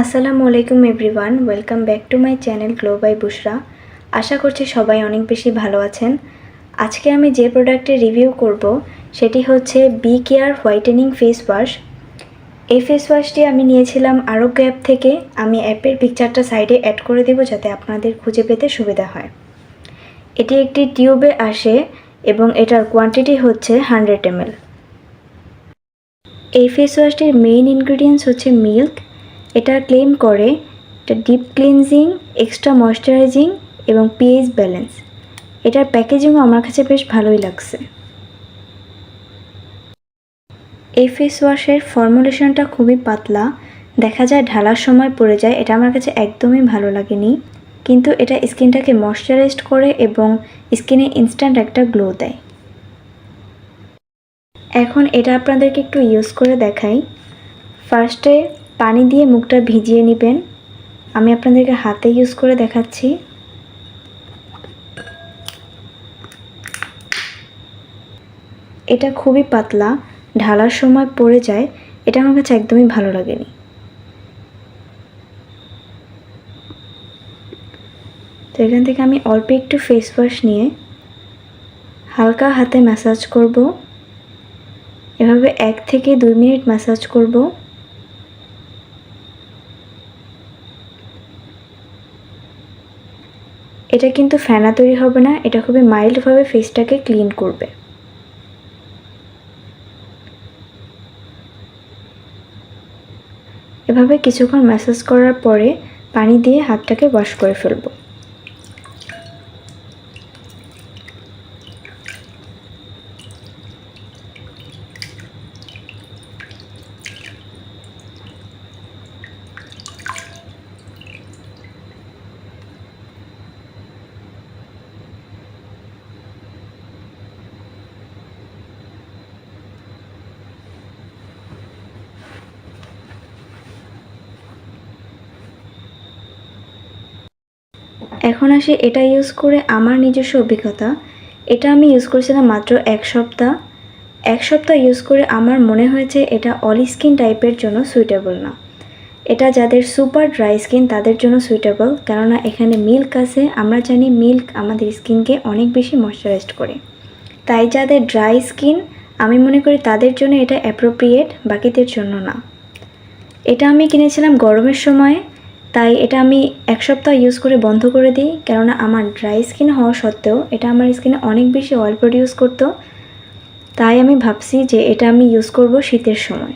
আসসালামু আলাইকুম everyone, welcome back to my channel glow by Bushra. আশা করছি সবাই অনেক বেশি ভালো আছেন। আজকে আমি যে প্রোডাক্টের রিভিউ করব, সেটি হচ্ছে B care whitening face wash. এই ফেস ওয়াশটি আমি নিয়েছিলাম আরোগ্য অ্যাপ থেকে। আমি অ্যাপের পিকচারটা সাইডে অ্যাড করে দেবো যাতে আপনাদের খুঁজে পেতে সুবিধা হয়। এটি একটি টিউবে আসে এবং এটার কোয়ান্টিটি হচ্ছে হান্ড্রেড এমএল। এই ফেস ওয়াশটির মেইন ইনগ্রিডিয়েন্টস হচ্ছে মিল্ক। এটা ক্লেম করে, এটা ডিপ ক্লিনজিং, এক্সট্রা ময়শ্চারাইজিং এবং পিএইচ ব্যালেন্স। এটার প্যাকেজিংও আমার কাছে বেশ ভালোই লাগছে। এই ফেস ওয়াশের ফর্মুলেশনটা খুবই পাতলা। দেখা যায় ঢালার সময় পড়ে যায়, এটা আমার কাছে একদমই ভালো লাগেনি। কিন্তু এটা স্কিনটাকে ময়শ্চারাইজড করে এবং স্কিনে ইনস্ট্যান্ট একটা গ্লো দেয়। এখন এটা আপনাদেরকে একটু ইউজ করে দেখাই। ফার্স্টে পানি দিয়ে মুখটা ভিজিয়ে নেবেন। আমি আপনাদেরকে হাতে ইউজ করে দেখাচ্ছি। এটা খুবই পাতলা, ঢালার সময় পড়ে যায়। এটা আমার কাছে একদমই ভালো লাগেনি। তো এখান থেকে আমি অল্প একটু ফেস ওয়াশ নিয়ে হালকা হাতে ম্যাসাজ করব। এভাবে এক থেকে দুই মিনিট ম্যাসাজ করব। এটা কিন্তু ফেনা তৈরি হবে না, এটা খুবই মাইল্ডভাবে ফেসটাকে ক্লিন করবে। এভাবে কিছুক্ষণ ম্যাসাজ করার পরে পানি দিয়ে হাতটাকে ওয়াশ করে ফেলব। এখন আসে এটা ইউজ করে আমার নিজস্ব অভিজ্ঞতা। এটা আমি ইউজ করেছিলাম মাত্র এক সপ্তাহ। এক সপ্তাহ ইউজ করে আমার মনে হয়েছে এটা অলি স্কিন টাইপের জন্য সুইটেবল না। এটা যাদের সুপার ড্রাই স্কিন তাদের জন্য সুইটেবল কেননা এখানে মিল্ক আছে। আমরা জানি মিল্ক আমাদের স্কিনকে অনেক বেশি ময়শ্চারাইজড করে। তাই যাদের ড্রাই স্কিন আমি মনে করি তাদের জন্য এটা অ্যাপ্রোপ্রিয়েট বাকিদের জন্য না। এটা আমি কিনেছিলাম গরমের সময়। তাই এটা আমি এক সপ্তাহ ইউজ করে বন্ধ করে দিই, কেননা আমার ড্রাই স্কিন হওয়া সত্ত্বেও এটা আমার স্কিনে অনেক বেশি অয়েল প্রডিউস করতো। তাই আমি ভাবছি যে এটা আমি ইউজ করব শীতের সময়।